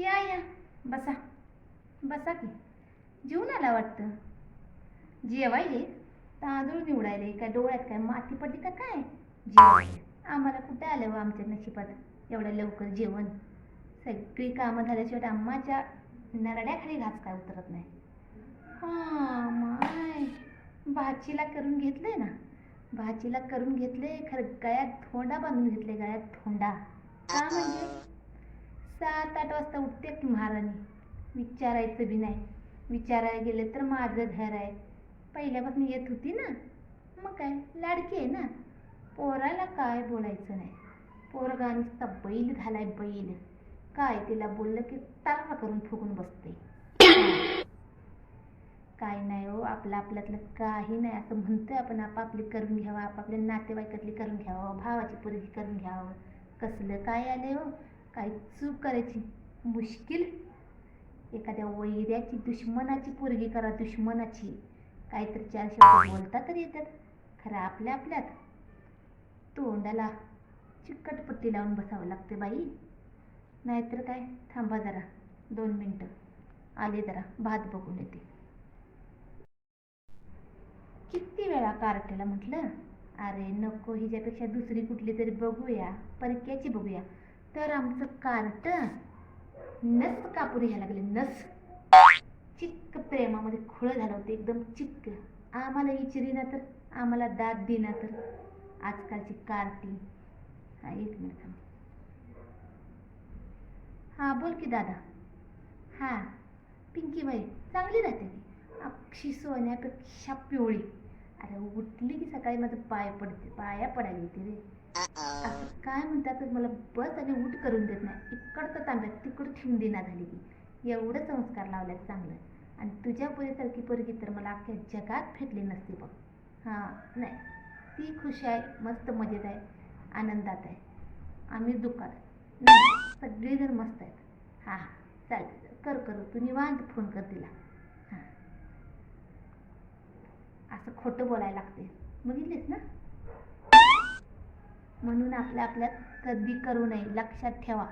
या या. बसा. बसा की. जेवून आला वाटतं जेवायले तांदूळ निवडायले काय डोळ्यात काय माती पडली का काय? जेवायले आम्हाला कुठं आलं हो आमच्या नशिबात? एवढ्या लवकर जेवण. सगळी कामं झाल्याशिवाय आम्हाच्या नरड्याखाली घास काय उतरत नाही. हां माय. भाचीला करून घेतलंय ना. भाचीला करून घेतले खरं गळ्यात थोंडा बांधून घेतले गळ्यात थोंडा. का म्हणजे? सात आठ वाजता उठते की महाराणी. विचारायचं बी नाही. विचारायला गेले तर माझं घर आहे. पहिल्यापासून येत होती ना. मग काय? लाडकी आहे ना. पोराला काय बोलायचं नाही. पोरगा नुसता बैल घालाय बैल. काय तिला बोललं की तारा करून फुगून बसते. काय नाही हो आपलं आपल्यातलं काही नाही. असं म्हणतोय आपण आपापली करून घ्यावं आपापल्या नातेवाईकातली करून घ्यावं भावाची पोरगी करून घ्यावं. कसलं काय आले हो? काही चूक करायची मुश्किल एखाद्या वैऱ्याची दुश्मनाची पोरगी करा दुश्मनाची काहीतरी चार शब्द बोलता तर येतात खरं आपल्या आपल्यात. तोंडाला चिकटपट्टी लावून बसावं लागते बाई. नाहीतर काय? थांबा जरा दोन मिनटं. आले जरा भात बघून येते. किती वेळा कार्टेला म्हटलं? अरे नको हिच्यापेक्षा दुसरी कुठली तरी बघूया परक्याची बघूया. तर आमचं कार्ट नस कापूर घ्यायला लागले नस. चिक्क प्रेमामध्ये खुळं झालं होतं एकदम चिक्क. आम्हाला विचारी ना तर आम्हाला दाद देना तर. आजकालची कार्टी हा एक मिनिट थांब. हा बोल की दादा. हा पिंकी बाई चांगली राहते मी अक्षी सोन्यापेक्षा पिवळी. अरे उठली की सकाळी माझं पाय पडते पाया पडायला येते रे. असं काय म्हणतात मला बस आणि उठ करून देत नाही. इकडचं तांब्यात तिकडं ठेवून देणार झाली की. एवढं संस्कार लावल्यात चांगलं. आणि तुझ्या पोरीसारखी पोरगी तर मला अख्ख्या जगात भेटली नसती बघ. हां नाही. ती खुश आहे मस्त मजेत आहे आनंदात आहे. आम्ही दुःखात नाही सगळेजण मस्त आहेत. हां हां. चालेल कर कर. तू निवांत फोन कर तिला. हां. असं खोटं बोलायला लागते. बघितलीस ना? म्हणून आपल्या आपल्यात कधी करू नये. लक्षात ठेवा.